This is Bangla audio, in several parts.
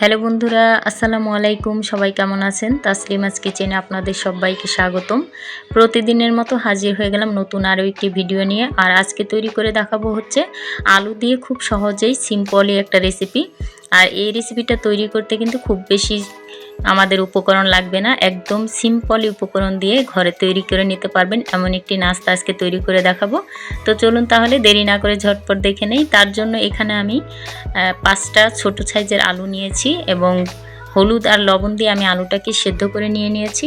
হ্যালো বন্ধুরা, আসসালামু আলাইকুম। সবাই কেমন আছেন? তাসলিমাস কিচেনে আপনাদের সবাইকে স্বাগতম। প্রতিদিনের মতো হাজির হয়ে গেলাম নতুন আরও একটি ভিডিও নিয়ে। আর আজকে তৈরি করে দেখাবো হচ্ছে আলু দিয়ে খুব সহজেই সিম্পলই একটা রেসিপি আর এই রেসিপিটা তৈরি করতে কিন্তু খুব বেশি আমাদের উপকরণ লাগবে না, একদম সিম্পল উপকরণ দিয়ে ঘরে তৈরি করে নিতে পারবেন। এমন একটি নাস্তা আজকে তৈরি করে দেখাবো। তো চলুন তাহলে দেরি না করে ঝটপট দেখে নেই। তার জন্য এখানে আমি পাঁচটা ছোট সাইজের আলু নিয়েছি এবং হলুদ আর লবণ দিয়ে আমি আলুটাকে সেদ্ধ করে নিয়ে নিয়েছি।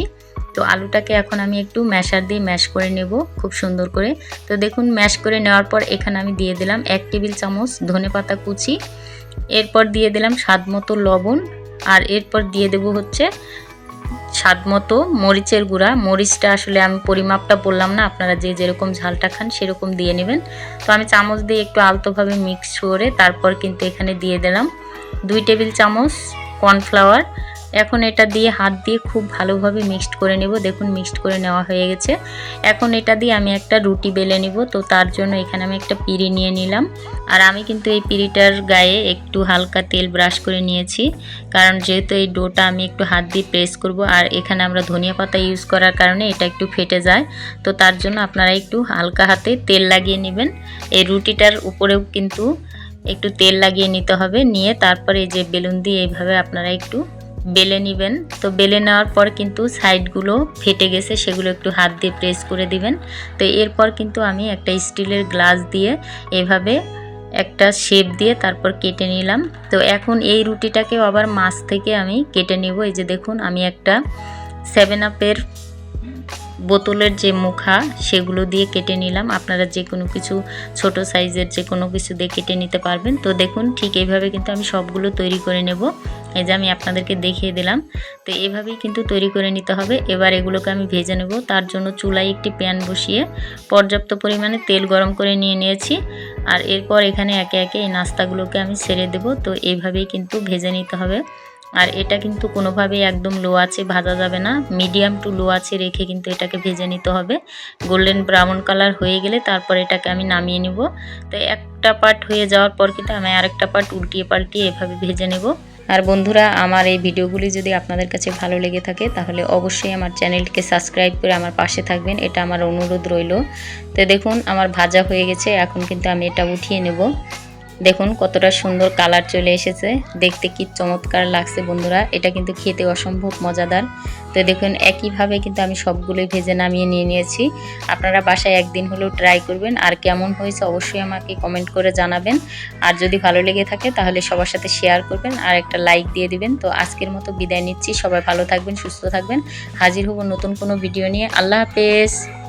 তো আলুটাকে এখন আমি একটু ম্যাশার দিয়ে ম্যাশ করে নেব খুব সুন্দর করে। তো দেখুন, ম্যাশ করে নেওয়ার পর এখানে আমি দিয়ে দিলাম এক টেবিল চামচ ধনে পাতা কুচি। এরপর দিয়ে দিলাম স্বাদ মতো লবণ। আর এরপর দিয়ে দেব হচ্ছে স্বাদ মতো মরিচের গুঁড়া। মরিচটা আসলে আমি পরিমাপটা বললাম না, আপনারা যে যেরকম ঝালটা খান সেরকম দিয়ে নেবেন। তো আমি চামচ দিয়ে একটু আলতোভাবে মিক্স করে তারপর কিন্তু এখানে দিয়ে দিলাম দুই টেবিল চামচ কর্নফ্লাওয়ার এখন এটা দিয়ে হাত দিয়ে খুব ভালোভাবে মিক্সড করে নেব। দেখুন, মিক্সড করে নেওয়া হয়ে গেছে। এখন এটা দিয়ে আমি একটা রুটি বেলে নিব। তো তার জন্য এখানে আমি একটা পিড়ি নিয়ে নিলাম। আর আমি কিন্তু এই পিড়িটার গায়ে একটু হালকা তেল ব্রাশ করে নিয়েছি। কারণ যেহেতু এই ডোটা আমি একটু হাত দিয়ে প্রেস করব, আর এখানে আমরা ধনিয়া পাতা ইউজ করার কারণে এটা একটু ফেটে যায়। তো তার জন্য আপনারা একটু হালকা হাতে তেল লাগিয়ে নেবেন। এই রুটিটার উপরেও কিন্তু একটু তেল লাগিয়ে নিতে হবে। নিয়ে তারপরে যে বেলুন দিয়ে এইভাবে আপনারা একটু বেলে নেবেন। তো বেলে নেওয়ার পর কিন্তু সাইডগুলো ফেটে গেছে, সেগুলো একটু হাত দিয়ে প্রেস করে দিবেন। তো এরপর কিন্তু আমি একটা স্টিলের গ্লাস দিয়ে এভাবে একটা শেপ দিয়ে তারপর কেটে নিলাম। তো এখন এই রুটিটাকেও আবার মাছ থেকে আমি কেটে নেব। এই যে দেখুন, আমি একটা সেভেন আপের বোতলের যে মুখা, সেগুলো দিয়ে কেটে নিলাম। আপনারা যে কোনো কিছু, ছোট সাইজের যে কোনো কিছু দিয়ে কেটে নিতে পারবেন। তো দেখুন, ঠিক এইভাবে কিন্তু আমি সবগুলো তৈরি করে নেব। এই যে আমি আপনাদেরকে দেখিয়ে দিলাম। তো এভাবেই কিন্তু তৈরি করে নিতে হবে। এবার এগুলোকে আমি ভেজে নেব। তার জন্য চুলায় একটি প্যান বসিয়ে পর্যাপ্ত পরিমাণে তেল গরম করে নিয়ে নিয়েছি। আর এরপর এখানে একে একে এই নাস্তাগুলোকে আমি ছেড়ে দেব। তো এইভাবেই কিন্তু ভেজে নিতে হবে। আর এটা কিন্তু কোনোভাবেই একদম লো আছে ভাজা যাবে না। মিডিয়াম টু লো আছে রেখে কিন্তু এটাকে ভেজে নিতে হবে। গোল্ডেন ব্রাউন কালার হয়ে গেলে তারপর এটাকে আমি নামিয়ে নিব। তো একটা পার্ট হয়ে যাওয়ার পর কিন্তু আমি আরেকটা পার্ট উল্টিয়ে পাল্টিয়ে এভাবে ভেজে নেব। আর বন্ধুরা, আমার এই ভিডিওগুলি যদি আপনাদের কাছে ভালো লেগে থাকে, তাহলে অবশ্যই আমার চ্যানেলটিকে সাবস্ক্রাইব করে আমার পাশে থাকবেন। এটা আমার অনুরোধ রইল। তো দেখুন, আমার ভাজা হয়ে গেছে, এখন কিন্তু আমি এটা উঠিয়ে নেব। দেখুন কতটা সুন্দর কালার চলে এসেছে। দেখতে কি চমৎকার লাগছে বন্ধুরা। এটা কিন্তু খেতে অসম্ভব মজাদার। তো দেখুন একইভাবে কিন্তু আমি সবগুলোই ভেজে নামিয়ে নিয়ে নিয়েছি। আপনারা বাসায় একদিন হলেও ট্রাই করবেন। আর কেমন হয়েছে অবশ্যই আমাকে কমেন্ট করে জানাবেন। আর যদি ভালো লেগে থাকে তাহলে সবার সাথে শেয়ার করবেন আর একটা লাইক দিয়ে দিবেন। তো আজকের মতো বিদায় নিচ্ছি। সবাই ভালো থাকবেন, সুস্থ থাকবেন। হাজির হব নতুন কোনো ভিডিও নিয়ে। আল্লাহ হাফেজ।